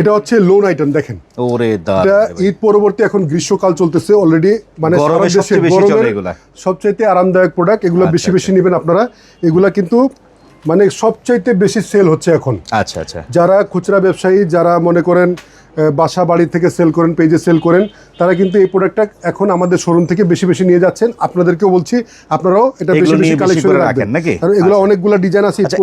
এটা হচ্ছে loan item দেখেন। ওরে এটা ঈদ পরবর্তী এখন গ্রীষ্মকাল চলতেছে অলরেডি মানে সবচেয়ে আরামদায়ক প্রোডাক্ট এগুলো আচ্ছা, বেশি বেশি নেবেন আপনারা। এগুলা কিন্তু মানে সবচাইতে বেশি সেল হচ্ছে এখন। আচ্ছা আচ্ছা। যারা খুচরা ব্যবসায়ী যারা মনে করেন বাসা বাড়ি থেকে সেল করেন পেজে সেল করেন তারা কিন্তু এই প্রোডাক্টটা এখন আমাদের শোরুম থেকে বেশি বেশি নিয়ে যাচ্ছেন। আপনাদেরকেও বলছি আপনারাও এটা বেশি এগুলো বেশি কালেকশন রাখেন নাকি? আর এগুলো আচ্ছা। অনেকগুলো ডিজাইন আছে আচ্ছা?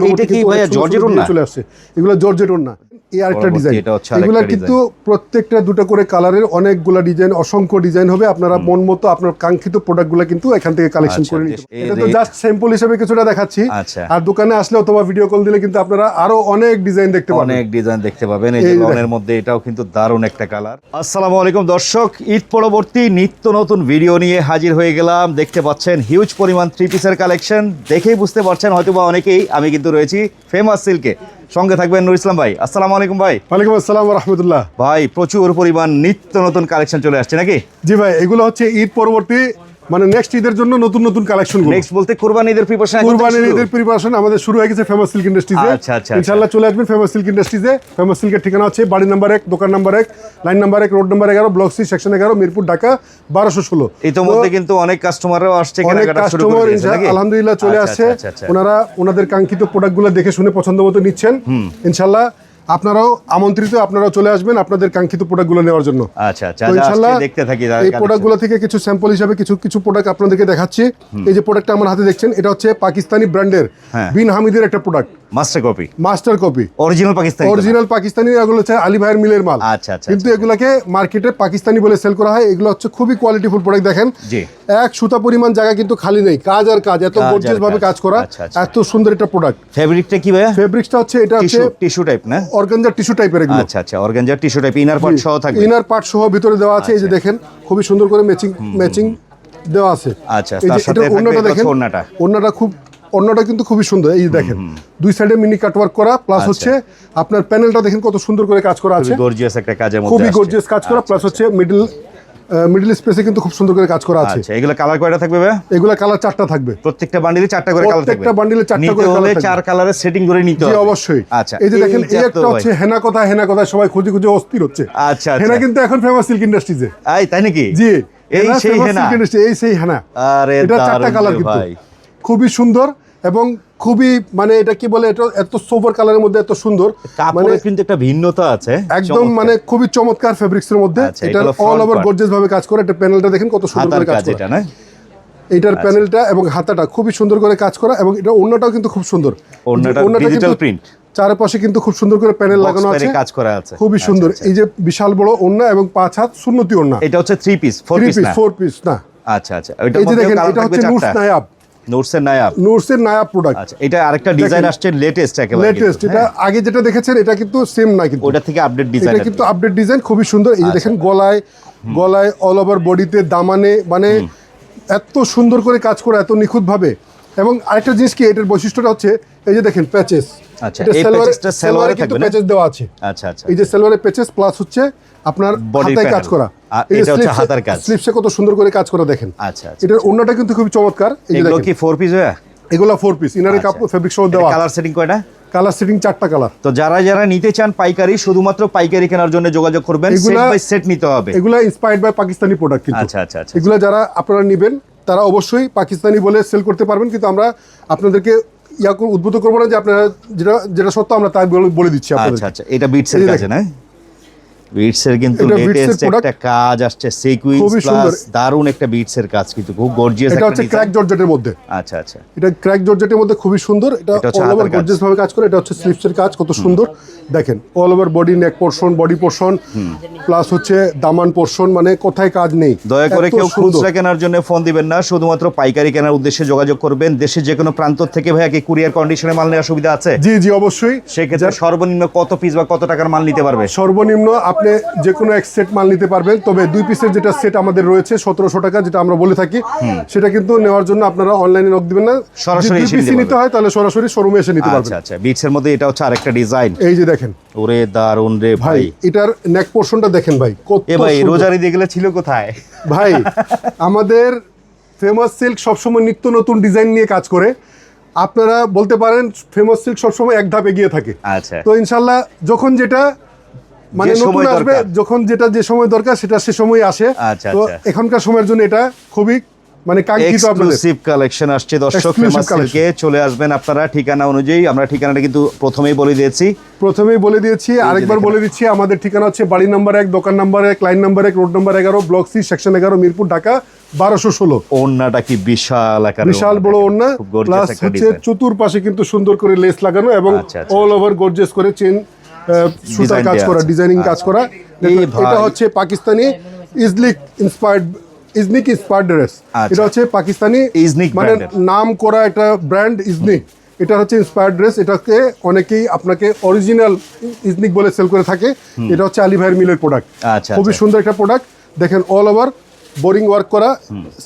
চলে আসছে। এগুলো জর্জেট ওড়না। এই আরেকটা ডিজাইন এগুলা কিন্তু প্রত্যেকটা দুটো করে কালারের অনেকগুলা ডিজাইন অসংখ্য ডিজাইন হবে। আপনারা মন মতো আপনার কাঙ্ক্ষিত প্রোডাক্টগুলো কিন্তু এখান থেকে কালেকশন আচ্ছা, করে নিতে এটা তো জাস্ট স্যাম্পল হিসেবে কিছুটা দেখাচ্ছি। আচ্ছা। আর দোকানে আসলে অথবা ভিডিও কল দিলে কিন্তু আপনারা আরও অনেক ডিজাইন দেখতে পাবেন অনেক ডিজাইন দেখতে পাবেন। এই লনের মধ্যে এটাও কিন্তু দারুণ একটা কালার আসসালামু আলাইকুম দর্শক। ঈদ পরবর্তী নিত্য নতুন ভিডিও নিয়ে হাজির হয়ে গেলাম। দেখতে পাচ্ছেন হিউজ পরিমাণ থ্রি পিসের কালেকশন দেখেই বুঝতে পারছেন হয়তো বা অনেকেই আমি কিন্তু রয়েছি ফেমাস সিল্কে সঙ্গে থাকবেন নুর ইসলাম ভাই। আসসালামু আলাইকুম ভাই। ওয়ালাইকুম আসসালাম রহমতুল্লাহ ভাই প্রচুর পরিমাণ নিত্য নতুন কালেকশন চলে আসছে নাকি? জি ভাই এগুলো হচ্ছে ঈদ পরবর্তী মানে নেক্সট ঈদের জন্য নতুন নতুন কালেকশন নেক্সট বলতে কুরবানি ঈদের প্রিপারেশন কুরবানির ঈদের প্রিপারেশন আমাদের শুরু হয়ে গেছে ফেমাস সিল্ক ইন্ডাস্ট্রিজে আচ্ছা, আচ্ছা, ইনশাআল্লাহ চলে আসবেন ফেমাস সিল্ক ইন্ডাস্ট্রিজে ফেমাস সিল্কের ঠিকানা হচ্ছে বাড়ি নাম্বার এক দোকান নাম্বার এক লাইন নাম্বার এক রোড নাম্বার এগারো ব্লক সি সেকশন এগারো মিরপুর ঢাকা বারোশো ষোলো। ইতোমধ্যে কিন্তু অনেক কাস্টমাররাও আসছে অনেক কাস্টমার আলহামদুলিল্লাহ চলে আচ্ছা, আসছে। আচ্ছা, আচ্ছা। ওনারা ওনাদের কাঙ্ক্ষিত প্রোডাক্টগুলো দেখে শুনে পছন্দ মতো নিচ্ছেন। ইনশাল্লাহ আপনারাও আমন্ত্রিত আপনারাও চলে আসবেন আপনাদের কাঙ্ক্ষিত প্রোডাক্টগুলো নেওয়ার জন্য আচ্ছা আচ্ছা আচ্ছা, দেখতে থাকি এই। প্রোডাক্টগুলো থেকে কিছু স্যাম্পল হিসাবে কিছু কিছু প্রোডাক্ট আপনাদেরকে দেখাচ্ছি এই যে প্রোডাক্টটা আমার হাতে দেখছেন এটা হচ্ছে পাকিস্তানি ব্র্যান্ডের। বিন হামিদের একটা product master copy master copy original Pakistani original Pakistani এগুলো হচ্ছে আলী ভাইয়ের মিলের মাল। আচ্ছা, আচ্ছা, কিন্তু এগুলাকে মার্কেটে পাকিস্তানি বলে সেল করা হয়। এগুলো হচ্ছে খুবই কোয়ালিটিফুল প্রোডাক্ট দেখেন। জি। এক সুতা পরিমাণ জায়গা কিন্তু খালি নেই। কাজ আর কাজ এত গর্জিয়াস ভাবে কাজ। করা আচ্ছা, আচ্ছা। এত সুন্দর একটা প্রোডাক্ট ফেব্রিকটা কি ভাইয়া? ফেব্রিক্সটা হচ্ছে এটা হচ্ছে টিস্যু টাইপ না? অর্গানজার টিস্যু টাইপের এগুলো। আচ্ছা আচ্ছা অর্গানজার টিস্যু টাইপ ইনার পার্ট সহ থাকবে। ইনার পার্ট সহ ভিতরে দেওয়া আছে এই যে দেখেন খুবই সুন্দর করে ম্যাচিং ম্যাচিং দেওয়া আছে। আচ্ছা, তার সাথে দেখেন হচ্ছে ওড়নাটা। ওড়নাটা খুব ওড়নাটা কিন্তু খুবই সুন্দর এই দেখেন। দুই সাইডে মিনি কাটওয়ার্ক করা প্লাস আচ্ছা। হচ্ছে আপনার প্যানেলটা দেখেন কত সুন্দর করে কাজ করা আছে। গর্জিয়াস একটা কাজের মধ্যে খুবই গর্জিয়াস কাজ করা আচ্ছা, প্লাস হচ্ছে মিডল মিডল স্পেসে কিন্তু খুব সুন্দর করে কাজ করা আছে। আচ্ছা এগুলো কালার কয়টা থাকবে ভাইয়া এগুলা কালার চারটা থাকবে। প্রত্যেকটা বান্ডিলে চারটা করে কালার থাকবে? প্রত্যেকটা bundle-এ চারটা করে হলে থাকবে। চার কালারের সেটিং করে নিতে জি হবে। অবশ্যই। আচ্ছা এই যে দেখেন এই একটা হচ্ছে হেনা কথা হেনা কথা সবাই খুঁজে খুঁজে অস্থির হচ্ছে। আচ্ছা হেনা আচ্ছা কিন্তু এখন ফেমাস সিল্ক ইন্ডাস্ট্রিজে এই তাই নাকি? জি এই সেই হেনা। এই সেই হেনা। আরে এটা চারটা কালার কিন্তু। ভাই। খুবই সুন্দর। এবং খুবই মানে এটা কি বলে এটা এত সোবার কালারের মধ্যে এত সুন্দর। মানে কিন্তু একটা ভিন্নতা আছে একদম মানে খুবই চমৎকার ফেব্রিক্স এর মধ্যে। আচ্ছা, এটা অল ওভার গর্জিয়াস ভাবে কাজ করে। এটা প্যানেলটা দেখেন কত সুন্দর করে কাজ কাজ করা। এটা না? এটার প্যানেলটা এবং হাতাটা খুবই সুন্দর করে কাজ করা এবং এটা ওড়নাটাও কিন্তু খুব সুন্দর। ওড়নাটা digital কিন্তু চারপাশে কিন্তু খুব সুন্দর করে প্যানেল লাগানো আছে। কাজ করা আছে। খুবই আচ্ছা, সুন্দর। আচ্ছা। এই যে বিশাল বড় ওড়না এবং পাঁচ হাত শূন্যতি ওড়না। এটা হচ্ছে three piece four piece four piece না? আচ্ছা আচ্ছা। এই যে দেখেন এটা হচ্ছে চারটা। নায়াব। নোটসের নায়াব? নায়াব প্রোডাক্ট আচ্ছা এটা আরেকটা ডিজাইন আসছে লেটেস্ট একেবারে লেটেস্ট এটা হ্যাঁ? আগে যেটা দেখেছেন এটা কিন্তু সেম না কিন্তু। ওটা থেকে আপডেট ডিজাইন এটা কিন্তু আপডেট ডিজাইন খুবই সুন্দর। এই যে আচ্ছা। দেখেন গলায় গলায় অল ওভার বডিতে দামানে মানে এত সুন্দর করে কাজ করা এত নিখুঁত ভাবে এবং আরেকটা জিনিস কি এটার বৈশিষ্ট্যটা হচ্ছে এই যে দেখেন প্যাচেস আচ্ছা, এই patches টা কিন্তু থাকবে না? প্যাচেস দেওয়া আছে। আচ্ছা আচ্ছা। এই যে সালোয়ারের প্যাচেস প্লাস হচ্ছে আপনার panel। কাজ করা। আর এটা হচ্ছে হাতার কাজ। sleeves-এ কত সুন্দর করে কাজ করা দেখেন। আচ্ছা আচ্ছা এটার ওড়নাটা কিন্তু খুবই চমৎকার। এগুলো কি ফোর পিস হয়ে? এগুলো ফোর পিস ইনারের আচ্ছা। কাপড় ফেব্রিক সহ দেওয়া। কালার সেটিং কয়টা? কালার সেটিং চারটা কালার তো যারা যারা নিতে চান পাইকারি শুধুমাত্র পাইকারি কেনার জন্য যোগাযোগ করবেন। সেট এগুলা- বাই সেট নিতে হবে। এগুলা ইন্সপায়ার্ড বাই পাকিস্তানি প্রোডাক্ট কিন্তু। আচ্ছা আচ্ছা আচ্ছা। এগুলো যারা আপনারা নেবেন তারা অবশ্যই পাকিস্তানি বলে সেল করতে পারবেন। কিন্তু আমরা আপনাদেরকে ইয়া উদ্বুদ্ধ করব না যে আপনারা যেটা যেটা সত্য আমরা তাই বলে- বলে দিচ্ছি আচ্ছা আচ্ছা। এটা বিটসের কাছে না? বিটসের কিন্তু লেটেস্ট একটা কাজ আসছে সিকুইন্স প্লাস দারুণ একটা বিটসের কাজ কিন্তু খুব গর্জিয়াস এটা হচ্ছে ক্র্যাক জর্জেটের মধ্যে। আচ্ছা আচ্ছা। এটা ক্র্যাক জর্জেটের মধ্যে খুবই সুন্দর। এটা অল ওভার। গর্জিয়াস ভাবে কাজ করে। এটা হচ্ছে স্লিপসের কাজ কত সুন্দর। দেখেন all over body neck portion body portion plus হচ্ছে দামান পোর্শন মানে কোথায় কাজ নেই। দয়া করে কেউ। খুচরা কেনার জন্য ফোন দিবেন না শুধুমাত্র পাইকারি কেনার উদ্দেশ্যে যোগাযোগ করবেন। দেশে যে কোনো প্রান্ত থেকে ভাইয়া কি কুরিয়ার কন্ডিশনে মাল নেওয়ার সুবিধা আছে? জি জি অবশ্যই। সেক্ষেত্রে সর্বনিম্ন কত পিস বা কত টাকার মাল নিতে পারবে? সর্বনিম্ন আপনি যে কোনো এক সেট মাল নিতে পারবেন। তবে দুই পিসের যেটা সেট আমাদের রয়েছে সতেরোশো টাকা যেটা আমরা বলে থাকি সেটা কিন্তু নেওয়ার জন্য আপনারা অনলাইনে নক দিবেন না। সরাসরি এসে নিতে। হয় তাহলে সরাসরি শোরুমে এসে নিতে পারবেন। আচ্ছা আচ্ছা। বিটসের মধ্যে এটা হচ্ছে আরেকটা ডিজাইন এই যে দেখেন। ওরে দারুণ রে ভাই এটার নেক পোর্শনটা দেখেন ভাই কত এ ভাই রোজারি দিয়ে গেলে ছিল কোথায়? ভাই আমাদের ফেমাস সিল্ক সবসময় নিত্য নতুন ডিজাইন নিয়ে কাজ করে। আপনারা বলতে পারেন ফেমাস সিল্ক সবসময় এক ধাপ এগিয়ে থাকে। আচ্ছা। তো ইনশাল্লাহ যখন যেটা মানে নতুন আসবে যখন যেটা যে সময় দরকার সেটা সে সময় আসে। আচ্ছা, তো আচ্ছা। এখনকার সময়ের জন্য এটা খুবই মানে কাঙ্ক্ষিত এক্সক্লুসিভ কালেকশন আসছে দর্শক ফেমাস সিল্কে চলে আসবেন আপনারা ঠিকানা অনুযায়ী। আমরা ঠিকানাটা কিন্তু প্রথমেই বলে দিয়েছি। প্রথমেই বলে দিয়েছি আরেকবার বলে দিচ্ছি আমাদের ঠিকানা হচ্ছে বাড়ি নাম্বার এক দোকান নাম্বার এক লাইন নাম্বার এক রোড নাম্বার এগারো ব্লক সি সেকশন এগারো মিরপুর ঢাকা বারোশো ষোলো। ওন্নাটা কি বিশাল বিশাল বড় ওড়না প্লাস হচ্ছে চতুর্পাশে কিন্তু সুন্দর করে লেস লাগানো এবং। অল ওভার গর্জেস করে চেন সুতার কাজ করা ডিজাইনিং কাজ করা। এটা হচ্ছে Pakistani Iznik inspired Iznik inspired dress আচ্ছা। এটা হচ্ছে পাকিস্তানি ইজনিক মানে নাম করা একটা ব্র্যান্ড ইজনিক। এটা হচ্ছে ইন্সপায়ার্ড ড্রেস এটাকে অনেকেই আপনাকে অরিজিনাল ইজনিক বলে সেল করে থাকে। এটা হচ্ছে আলী ভাইয়ের মিলের প্রোডাক্ট আচ্ছা, খুবই আচ্ছা। সুন্দর একটা প্রোডাক্ট দেখেন অল ওভার বোরিং ওয়ার্ক করা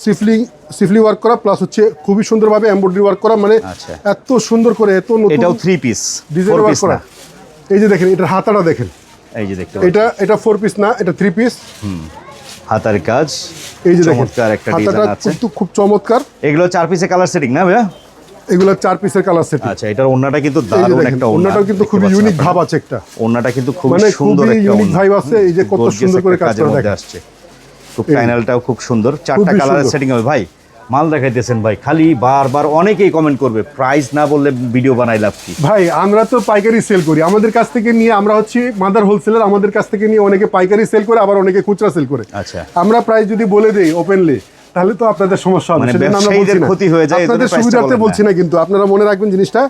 সিফলি সিফলি ওয়ার্ক করা প্লাস হচ্ছে খুবই সুন্দরভাবে এমব্রয়ডারি ওয়ার্ক করা। মানে আচ্ছা। এত সুন্দর করে এত নতুন এটাও থ্রি পিস ডিজাইন ওয়ার্ক করা। এই যে দেখেন এটার হাতাটা দেখেন। এই যে দেখতে এটা এটা ফোর পিস না এটা থ্রি পিস হাতার কাজ। এই যে দেখেন চমৎকার একটা ডিজাইন আছে। কিন্তু খুব চমৎকার। এগুলো চার পিসে কালার সেটিং না ভাইয়া? এগুলো চার পিসের কালার সেট আচ্ছা এটার ওন্নাটা কিন্তু দারুণ একটা ওন্না। ওন্নাটাও কিন্তু খুব ইউনিক ভাব আছে একটা। ওন্নাটা কিন্তু খুব মানে সুন্দর একটা ওন্না। vibe আছে, এই যে কত সুন্দর করে কাজ করা আসছে। খুব প্যানেলটাও খুব সুন্দর। চারটা কালারের সেটিং হবে ভাই। মাল দেখাইতেছেন ভাই খালি বারবার অনেকেই কমেন্ট করবে প্রাইস না বললে ভিডিও বানাই লাভ কি? ভাই আমরা তো পাইকারি সেল করি। আমাদের কাছ থেকে নিয়ে আমরা হচ্ছে মাদার হোলসেলার আমাদের কাছ থেকে নিয়ে অনেকে পাইকারি সেল করে আবার অনেকে খুচরা সেল করে। আচ্ছা। আমরা প্রাইস যদি বলে দেই ওপেনলি তাহলে তো আপনাদের সমস্যা হবে। মানে সেজন্য আমরা বলছি না। ক্ষতি হয়ে যায়, আপনাদের সুবিধার্থে বলছি না কিন্তু। আপনারা মনে রাখবেন জিনিসটা।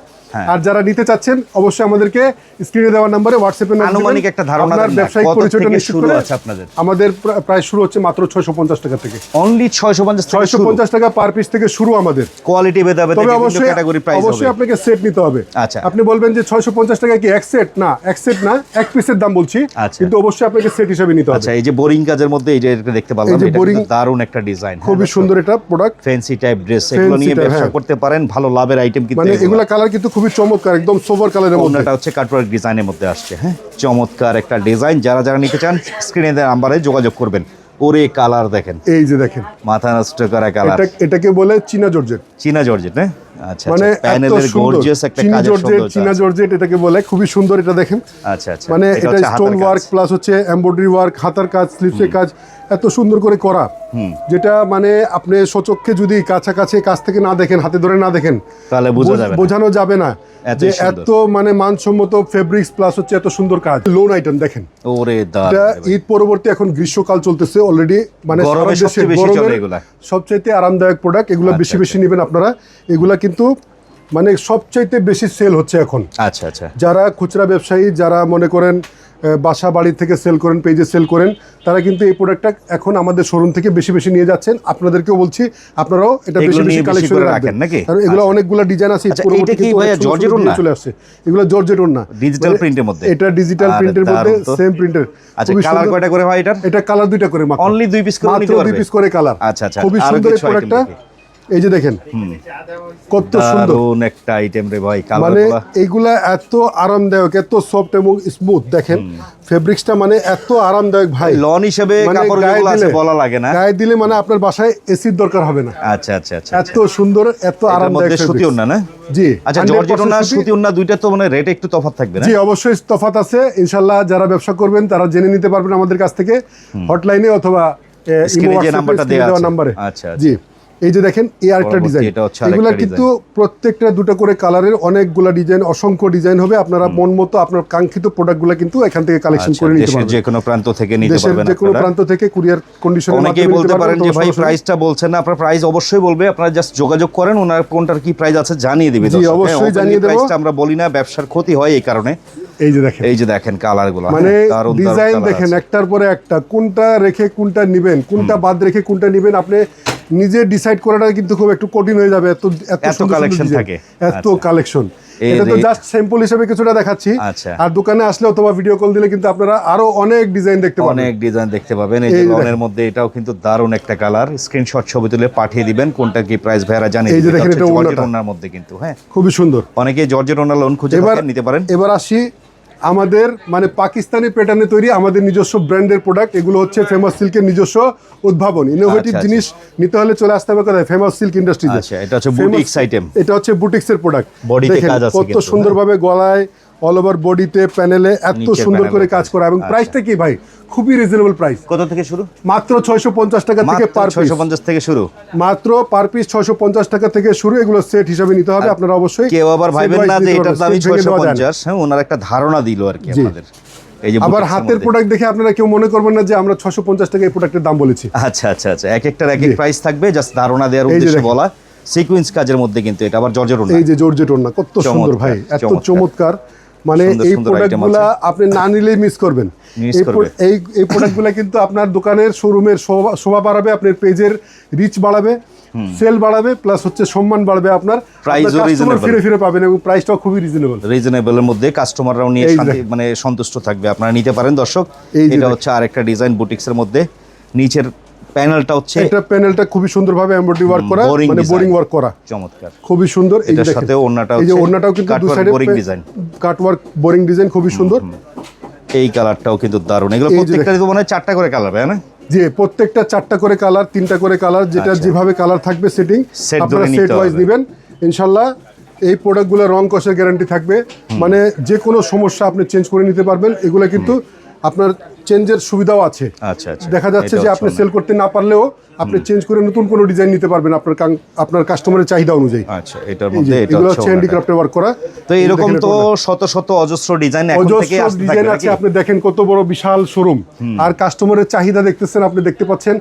আর যারা নিতে চাচ্ছেন অবশ্যই আমাদেরকে স্ক্রিনে দেওয়া নম্বরে হোয়াটসঅ্যাপে আনুমানিক একটা ধারণা আপনার ব্যবসায়িক পরিচয়টা নিশ্চিত শুরু করে আছে আপনাদের? আমাদের প্রায় শুরু হচ্ছে মাত্র ছয়শো পঞ্চাশ টাকা থেকে। অনলি ছয়শো পঞ্চাশ ছয়শো পঞ্চাশ টাকা পার পিস থেকে শুরু আমাদের। কোয়ালিটি ভেদা ভেদে তবে বিভিন্ন ক্যাটাগরি প্রাইস হবে অবশ্যই আপনাকে সেট নিতে হবে। আচ্ছা। আপনি বলবেন যে ছয়শো পঞ্চাশ টাকা কি এক সেট না এক সেট না এক পিসের দাম বলছি। আচ্ছা। কিন্তু অবশ্যই আপনাকে সেট হিসেবে নিতে হবে। আচ্ছা এই যে বোরিং কাজের মধ্যে এই যে এটা দেখতে পারলাম এটা দারুণ একটা ডিজাইন খুবই সুন্দর এটা প্রোডাক্ট ফ্যান্সি টাইপ ড্রেস এগুলো নিয়ে ব্যবসা হ্যাঁ। করতে পারেন ভালো লাভের আইটেম কিন্তু মানে। এগুলা। কালার কিন্তু খুবই চমৎকার একদম সোভার কালারের মধ্যে। ওনাটা হচ্ছে কাটওয়ার্ক ডিজাইনের মধ্যে আসছে হ্যাঁ? চমৎকার একটা ডিজাইন যারা যারা নিতে চান স্ক্রিনে নাম্বারে যোগাযোগ করবেন। ওরে কালার দেখেন। এই যে দেখেন। মাথা নষ্ট করা কালার এটা এটাকে বলে চীনা জর্জেট। চীনা জর্জেট না আচ্ছা মানে আচ্ছা প্যানেলের গর্জিয়াস একটা চীনা কাজের জর্জেট চীনা জর্জেট এটাকে বলে খুবই সুন্দর এটা দেখেন। আচ্ছা আচ্ছা মানে এটা এটা স্টোন ওয়ার্ক প্লাস হচ্ছে এমব্রয়ডারি ওয়ার্ক হাতার কাজ স্লিপসের কাজ এত সুন্দর করে করা। যেটা মানে আপনি সচক্ষে যদি কাছাকাছি কাছ থেকে না দেখেন হাতে ধরে না দেখেন তাহলে। বোঝানো যাবে না যে এত মানে মানসম্মত ফেব্রিক্স প্লাস হচ্ছে এত সুন্দর কাজ। লোন আইটেম দেখেন। ওরে এটা ঈদ পরবর্তী এখন গ্রীষ্মকাল চলতেছে অলরেডি মানে গরমে সারা দেশে সবচেয়ে গরমের। আরামদায়ক প্রোডাক্ট এগুলো বেশি আচ্ছা, বেশি নেবেন আপনারা। এগুলা কিন্তু মানে সবচাইতে বেশি সেল হচ্ছে এখন। আচ্ছা আচ্ছা। যারা খুচরা ব্যবসায়ী যারা মনে করেন বাসা বাড়ি থেকে সেল করেন পেজে সেল করেন তারা কিন্তু এই প্রোডাক্টটা এখন আমাদের শোরুম থেকে বেশি বেশি নিয়ে যাচ্ছেন। আপনাদেরকেও বলছি আপনারাও এটা এগুলো বেশি বেশি কালেকশন রাখেন নাকি? কারণ এগুলো আচ্ছা। অনেকগুলো ডিজাইন আছে আচ্ছা, এটা কি সুন্দর জর্জেট ওড়না? চলে আসছে। এগুলো জর্জেট Digital মানে print মধ্যে? এটা ডিজিটাল প্রিন্টের মধ্যে সেম প্রিন্টের আচ্ছা কালার কয়টা করে হয় এটার? এটা কালার দুইটা করে মাত্র। Only দুই পিস করে মাত্র দুই পিস করে কালার আচ্ছা, আচ্ছা। খুবই সুন্দর এই প্রোডাক্টটা। এই যে দেখেন কত সুন্দর। একটা আইটেম রে ভাই মানে এইগুলা এত আরামদায়ক এত সফট এবং স্মুথ দেখেন ফেব্রিক্সটা মানে এত আরামদায়ক ভাই। লন হিসেবে মানে কাপড় যেগুলো আছে বলা লাগে না। গায়ে দিলে মানে আপনার বাসায় এসির দরকার হবে না। আচ্ছা আচ্ছা আচ্ছা এত সুন্দর এত আরামদায়ক সুতি। না? জি আচ্ছা জর্জেট ওড়না সুতি। ওড়না দুইটা তো মানে রেট একটু তফাৎ থাকবে না? জি অবশ্যই তফাত আছে। ইনশাল্লাহ যারা ব্যবসা করবেন তারা জেনে নিতে পারবেন আমাদের কাছ থেকে হটলাইনে অথবা ইমো Screen যে নাম্বারটা দেওয়া আছে। নাম্বারে আচ্ছা, আচ্ছা। জি এই যে দেখেন এই আরেকটা ডিজাইন এগুলা কিন্তু প্রত্যেকটা দুটো করে কালারের অনেকগুলা ডিজাইন অসংখ্য ডিজাইন হবে। আপনারা মন মতো আপনার কাঙ্ক্ষিত প্রোডাক্টগুলো কিন্তু এখান থেকে কালেকশন আচ্ছা, করে নিতে পারবেন। যে কোনো প্রান্ত থেকে নিতে পারবেন যে কোনো প্রান্ত থেকে কুরিয়ার কন্ডিশনের অনেকেই বলতে পারেন যে ভাই প্রাইসটা বলছেন না আপনার প্রাইস অবশ্যই বলবে আপনারা জাস্ট যোগাযোগ করেন ওনার কোনটার কি প্রাইস আছে জানিয়ে দিবে জি, অবশ্যই জানিয়ে দেবো। প্রাইসটা আমরা বলি না ব্যবসার ক্ষতি হয় এই কারণে। এই যে দেখেন। এই যে দেখেন কালারগুলো মানে হ্যাঁ, ডিজাইন দেখেন একটার পরে একটা কোনটা রেখে কোনটা নিবেন কোনটা বাদ রেখে কোনটা নিবেন আপনি নিজে ডিসাইড করাটা কিন্তু খুব একটু কঠিন হয়ে যাবে এত এত design, থাকে। এত আচ্ছা। কালেকশন এটা তো জাস্ট স্যাম্পল হিসেবে কিছুটা দেখাচ্ছি। আচ্ছা। আর দোকানে আসলে অথবা ভিডিও কল দিলে কিন্তু আপনারা আরও অনেক ডিজাইন দেখতে পাবেন অনেক ডিজাইন দেখতে পাবেন। এই যে লনের মধ্যে এটাও কিন্তু দারুণ একটা কালার স্ক্রিনশট ছবি তুলে পাঠিয়ে দিবেন। কোনটা কি প্রাইস ভাইরা জানিয়ে এই যে দেখেন, এটা। ওড়নার মধ্যে কিন্তু হ্যাঁ। খুবই সুন্দর। অনেকে জর্জেট ওড়না লোন খুঁজে নিতে পারেন। এবার আসি আমাদের মানে পাকিস্তানি প্যাটার্নে তৈরি আমাদের নিজস্ব ব্র্যান্ডের প্রোডাক্ট এগুলো হচ্ছে ফেমাস সিল্কের নিজস্ব উদ্ভাবন। ইনোভেটিভ আচ্ছা, জিনিস নিতে হলে চলে আসতে হবে কোথায়? ফেমাস সিল্ক ইন্ডাস্ট্রিতে আচ্ছা, এটা হচ্ছে বুটিক্স আইটেম এটা হচ্ছে বুটিক্সের প্রোডাক্ট কত হ্যাঁ। সুন্দরভাবে গলায় অল ওভার বডিতে প্যানেলে এত সুন্দর করে কাজ করা। এবং আচ্ছা। প্রাইসটা কি ভাই? খুবই রিজনেবল প্রাইস কত থেকে শুরু? মাত্র ছয়শো পঞ্চাশ টাকা থেকে পার পিস ছয়শো পঞ্চাশ থেকে শুরু? মাত্র পার পিস ছয়শো পঞ্চাশ টাকা থেকে শুরু। এগুলো সেট হিসাবে নিতে হবে। আপনারা অবশ্যই কেউ আবার ভাইবেন না যে এটার দামই না। হ্যাঁ ওনার একটা ধারণা দিল আর কি আপনাদের। এই যে আবার হাতের প্রোডাক্ট দেখে আপনারা কেউ মনে করবেন না যে আমরা ছশো পঞ্চাশ টাকা এই প্রোডাক্টের দাম বলেছি। আচ্ছা আচ্ছা আচ্ছা। এক একটার এক এক প্রাইস থাকবে। জাস্ট ধারণা দেওয়ার উদ্দেশ্যে বলা। সিকোয়েন্স কাজের মধ্যে কিন্তু এটা আবার জর্জের এই যে জর্জেট ওড়না কত সুন্দর ভাই। এত চমৎকার। মানে এই প্রোডাক্টগুলা আপনি না নিলেই মিস করবেন। এই। এই প্রোডাক্টগুলা কিন্তু আপনার দোকানের শোরুমের শোভা শোভা বাড়াবে আপনার পেজের রিচ বাড়াবে সেল বাড়াবে প্লাস হচ্ছে সম্মান বাড়বে আপনার। Price ও আপনার customer reasonable। ফিরে ফিরে পাবেন এবং প্রাইসটাও খুবই রিজনেবল রিজনেবলের মধ্যে কাস্টমাররাও নিয়ে শান্তি মানে সন্তুষ্ট থাকবে। আপনারা নিতে পারেন দর্শক। এটা। হচ্ছে আরেকটা ডিজাইন বুটিক্সের মধ্যে। নিচের প্যানেলটা হচ্ছে এটা প্যানেলটা খুবই সুন্দরভাবে এমব্রয়ডারি ওয়ার্ক করা মানে বোরিং ওয়ার্ক করা। চমৎকার। খুবই সুন্দর এই। সাথে ওড়নাটা এই যে ওড়নাটাও কিন্তু cut দু work সাইডে boring design। Cut work boring design খুবই সুন্দর। এই কালারটাও কিন্তু দারুণ। এগুলো প্রত্যেকটারই তো মনে হয় চারটা করে কালার তাই না? যে প্রত্যেকটা চারটা করে কালার তিনটা করে কালার যেটা আচ্ছা। যেভাবে কালার থাকবে সেটিং আপনারা সেট ওয়াইজ। নেবেন। ইনশাল্লাহ এই প্রোডাক্টগুলো রং কষের গ্যারান্টি থাকবে। মানে যে কোনো সমস্যা আপনি চেঞ্জ করে নিতে পারবেন। এগুলো কিন্তু আপনার চেঞ্জের সুবিধাও আছে। আচ্ছা আচ্ছা। দেখা যাচ্ছে যে আপনি সেল করতে না পারলেও আপনি চেঞ্জ করে নতুন কোনো ডিজাইন নিতে পারবেন আপনার আপনার কাস্টমারের চাহিদা অনুযায়ী। আচ্ছা এটার মধ্যে এটা এগুলো হচ্ছে হ্যান্ডিক্রাফটে ওয়ার্ক করা। তো এরকম তো শত শত অজস্র ডিজাইন এখন থেকে আসতে ডিজাইন আছে আপনি দেখেন কত বড় বিশাল শোরুম আর কাস্টমারের চাহিদা দেখতেছেন আপনি দেখতে পাচ্ছেন।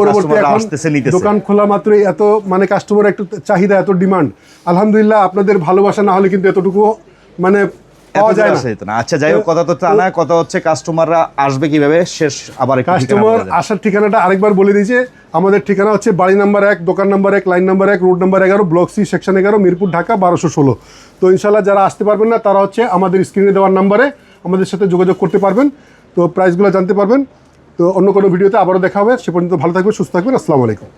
পরবর্তী। দোকান খোলা মাত্রই এত মানে কাস্টমার একটু চাহিদা এত ডিমান্ড আলহামদুলিল্লাহ আপনাদের ভালোবাসা না হলে কিন্তু এতটুকু মানে পাওয়া যায় না। আচ্ছা যাই হোক কথা তো তা না কথা হচ্ছে কাস্টমাররা আসবে কীভাবে? শেষ আবার কাস্টমার আসার ঠিকানাটা আরেকবার বলে দিয়েছে আমাদের ঠিকানা হচ্ছে বাড়ি নাম্বার এক দোকান নাম্বার এক লাইন নাম্বার এক রোড নাম্বার এগারো ব্লক সি সেকশন এগারো মিরপুর ঢাকা বারোশো ষোলো। তো ইনশাল্লাহ যারা আসতে পারবেন না তারা হচ্ছে আমাদের স্ক্রিনে দেওয়ার নাম্বারে আমাদের সাথে যোগাযোগ করতে পারবেন। তো প্রাইসগুলো জানতে পারবেন। তো অন্য কোনো ভিডিওতে আবারও দেখা হবে। সে পর্যন্ত ভালো থাকবেন সুস্থ থাকবেন। আসসালামু আলাইকুম।